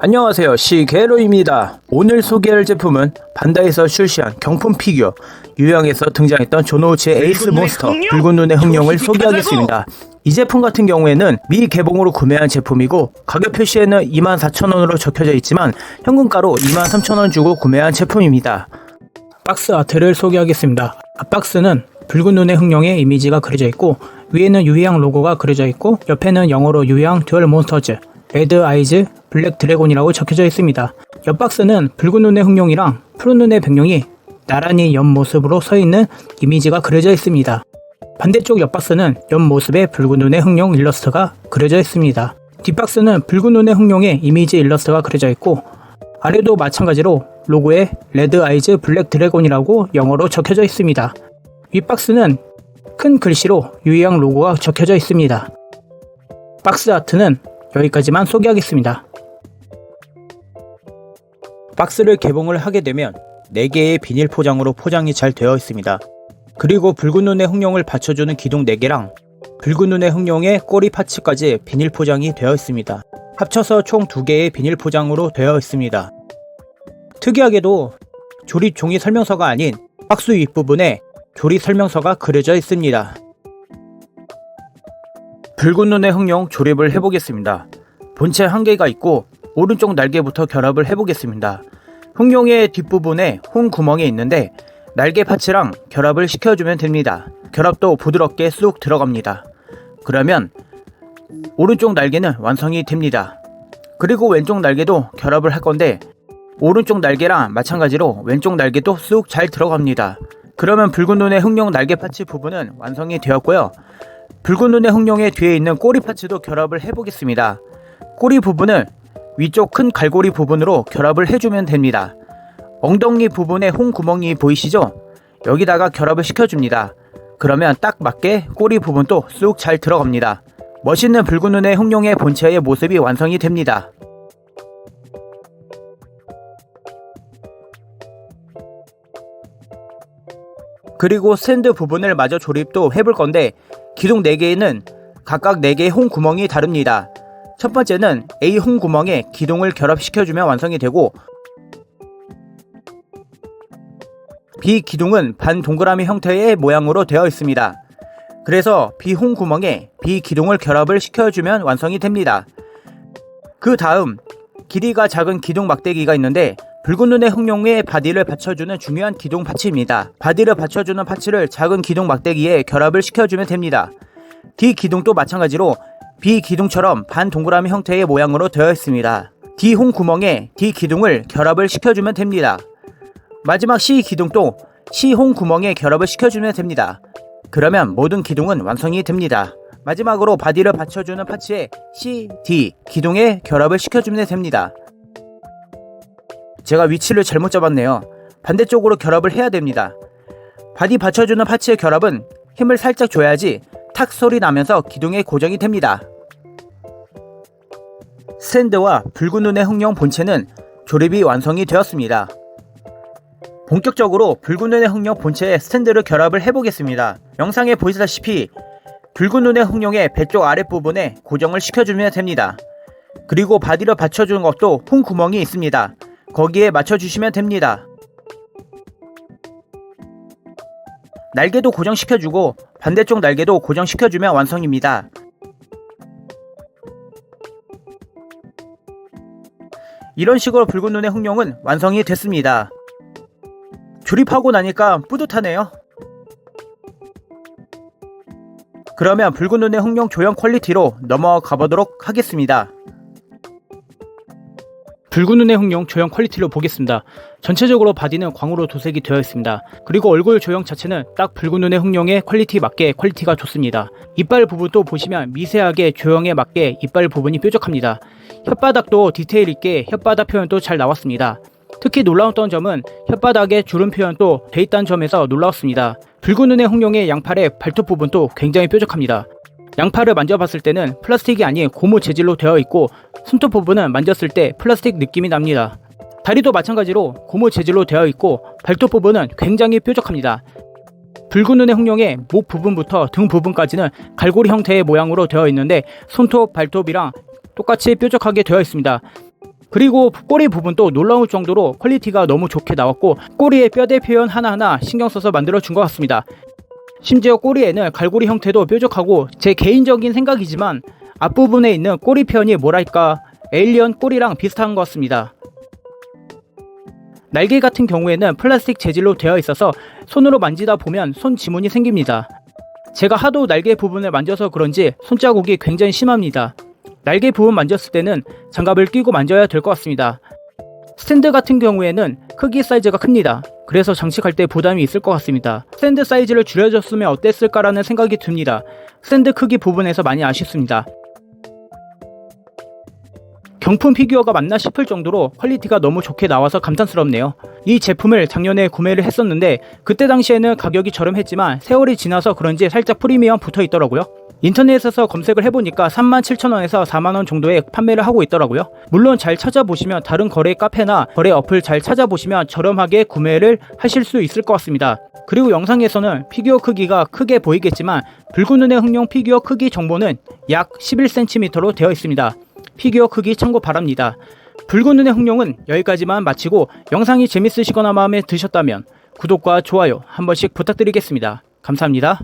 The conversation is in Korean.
안녕하세요. 시게로입니다. 오늘 소개할 제품은 반다이에서 출시한 경품 피규어 유형에서 등장했던 조노우치의 에이스 몬스터 붉은 눈의 흥룡을 소개하겠습니다. 이 제품 같은 경우에는 미 개봉으로 구매한 제품이고 가격 표시에는 24,000원으로 적혀져 있지만 현금가로 23,000원 주고 구매한 제품입니다. 박스 아트를 소개하겠습니다. 앞박스는 붉은 눈의 흥룡의 이미지가 그려져 있고 위에는 유희양 로고가 그려져 있고 옆에는 영어로 유희양 듀얼 몬스터즈 레드 아이즈 블랙 드래곤이라고 적혀져 있습니다. 옆 박스는 붉은 눈의 흥룡이랑 푸른 눈의 백룡이 나란히 옆 모습으로 서 있는 이미지가 그려져 있습니다. 반대쪽 옆 박스는 옆 모습의 붉은 눈의 흥룡 일러스트가 그려져 있습니다. 뒷박스는 붉은 눈의 흥룡의 이미지 일러스트가 그려져 있고 아래도 마찬가지로 로고에 레드 아이즈 블랙 드래곤이라고 영어로 적혀져 있습니다. 윗박스는 큰 글씨로 유희양 로고가 적혀져 있습니다. 박스 아트는 여기까지만 소개하겠습니다. 박스를 개봉을 하게 되면 4개의 비닐 포장으로 포장이 잘 되어 있습니다. 그리고 붉은 눈의 흥룡을 받쳐주는 기둥 4개랑 붉은 눈의 흥룡의 꼬리 파츠까지 비닐 포장이 되어 있습니다. 합쳐서 총 2개의 비닐 포장으로 되어 있습니다. 특이하게도 조립 종이 설명서가 아닌 박스 윗부분에 조립 설명서가 그려져 있습니다. 붉은 눈의 흥룡 조립을 해보겠습니다. 본체 한 개가 있고 오른쪽 날개부터 결합을 해보겠습니다. 흥룡의 뒷부분에 홍 구멍이 있는데 날개 파츠랑 결합을 시켜주면 됩니다. 결합도 부드럽게 쑥 들어갑니다. 그러면 오른쪽 날개는 완성이 됩니다. 그리고 왼쪽 날개도 결합을 할 건데 오른쪽 날개랑 마찬가지로 왼쪽 날개도 쑥 잘 들어갑니다. 그러면 붉은 눈의 흥룡 날개 파츠 부분은 완성이 되었고요. 붉은 눈의 흥룡의 뒤에 있는 꼬리 파츠도 결합을 해보겠습니다. 꼬리 부분을 위쪽 큰 갈고리 부분으로 결합을 해주면 됩니다. 엉덩이 부분에 홍 구멍이 보이시죠? 여기다가 결합을 시켜줍니다. 그러면 딱 맞게 꼬리 부분도 쑥 잘 들어갑니다. 멋있는 붉은 눈의 흥룡의 본체의 모습이 완성이 됩니다. 그리고 스탠드 부분을 마저 조립도 해볼 건데 기둥 4개에는 각각 4개의 홍 구멍이 다릅니다. 첫 번째는 A 홍 구멍에 기둥을 결합시켜주면 완성이 되고 B 기둥은 반 동그라미 형태의 모양으로 되어 있습니다. 그래서 B 홍 구멍에 B 기둥을 결합을 시켜주면 완성이 됩니다. 그 다음 길이가 작은 기둥 막대기가 있는데 붉은 눈의 흥룡의 바디를 받쳐주는 중요한 기둥 파츠입니다. 바디를 받쳐주는 파츠를 작은 기둥 막대기에 결합을 시켜주면 됩니다. D 기둥도 마찬가지로 B 기둥처럼 반 동그라미 형태의 모양으로 되어 있습니다. D 홍 구멍에 D 기둥을 결합을 시켜주면 됩니다. 마지막 C 기둥도 C 홍 구멍에 결합을 시켜주면 됩니다. 그러면 모든 기둥은 완성이 됩니다. 마지막으로 바디를 받쳐주는 파츠에 C, D 기둥에 결합을 시켜주면 됩니다. 제가 위치를 잘못 잡았네요. 반대쪽으로 결합을 해야 됩니다. 바디 받쳐주는 파츠의 결합은 힘을 살짝 줘야지 탁 소리 나면서 기둥에 고정이 됩니다. 스탠드와 붉은 눈의 흥룡 본체는 조립이 완성이 되었습니다. 본격적으로 붉은 눈의 흥룡 본체에 스탠드를 결합을 해보겠습니다. 영상에 보시다시피 붉은 눈의 흥룡의 배 쪽 아랫부분에 고정을 시켜주면 됩니다. 그리고 바디를 받쳐주는 것도 홍 구멍이 있습니다. 거기에 맞춰주시면 됩니다. 날개도 고정시켜주고 반대쪽 날개도 고정시켜주면 완성입니다. 이런 식으로 붉은 눈의 흥룡은 완성이 됐습니다. 조립하고 나니까 뿌듯하네요. 그러면 붉은 눈의 흥룡 조형 퀄리티로 넘어가 보도록 하겠습니다. 붉은 눈의 흥룡 조형 퀄리티로 보겠습니다. 전체적으로 바디는 광으로 도색이 되어 있습니다. 그리고 얼굴 조형 자체는 딱 붉은 눈의 흥룡의 퀄리티 맞게 퀄리티가 좋습니다. 이빨 부분도 보시면 미세하게 조형에 맞게 이빨 부분이 뾰족합니다. 혓바닥도 디테일 있게 혓바닥 표현도 잘 나왔습니다. 특히 놀라웠던 점은 혓바닥에 주름 표현도 돼 있다는 점에서 놀라웠습니다. 붉은 눈의 흥룡의 양팔의 발톱 부분도 굉장히 뾰족합니다. 양팔을 만져봤을 때는 플라스틱이 아닌 고무 재질로 되어 있고 손톱 부분은 만졌을 때 플라스틱 느낌이 납니다. 다리도 마찬가지로 고무 재질로 되어 있고 발톱 부분은 굉장히 뾰족합니다. 붉은 눈의 흥룡의 목 부분부터 등 부분까지는 갈고리 형태의 모양으로 되어 있는데 손톱, 발톱이랑 똑같이 뾰족하게 되어 있습니다. 그리고 꼬리 부분도 놀라울 정도로 퀄리티가 너무 좋게 나왔고 꼬리의 뼈대 표현 하나하나 신경 써서 만들어 준 것 같습니다. 심지어 꼬리에는 갈고리 형태도 뾰족하고 제 개인적인 생각이지만 앞부분에 있는 꼬리 표현이 뭐랄까 에일리언 꼬리랑 비슷한 것 같습니다. 날개 같은 경우에는 플라스틱 재질로 되어 있어서 손으로 만지다 보면 손 지문이 생깁니다. 제가 하도 날개 부분을 만져서 그런지 손자국이 굉장히 심합니다. 날개 부분 만졌을 때는 장갑을 끼고 만져야 될 것 같습니다. 스탠드 같은 경우에는 크기 사이즈가 큽니다. 그래서 장식할 때 부담이 있을 것 같습니다. 스탠드 사이즈를 줄여줬으면 어땠을까라는 생각이 듭니다. 스탠드 크기 부분에서 많이 아쉽습니다. 경품 피규어가 맞나 싶을 정도로 퀄리티가 너무 좋게 나와서 감탄스럽네요. 이 제품을 작년에 구매를 했었는데 그때 당시에는 가격이 저렴했지만 세월이 지나서 그런지 살짝 프리미엄 붙어 있더라고요. 인터넷에서 검색을 해보니까 37,000원에서 4만원 정도에 판매를 하고 있더라고요. 물론 잘 찾아보시면 다른 거래 카페나 거래 어플 잘 찾아보시면 저렴하게 구매를 하실 수 있을 것 같습니다. 그리고 영상에서는 피규어 크기가 크게 보이겠지만 붉은 눈의 흥룡 피규어 크기 정보는 약 11cm로 되어 있습니다. 피규어 크기 참고 바랍니다. 붉은 눈의 흥룡은 여기까지만 마치고 영상이 재밌으시거나 마음에 드셨다면 구독과 좋아요 한 번씩 부탁드리겠습니다. 감사합니다.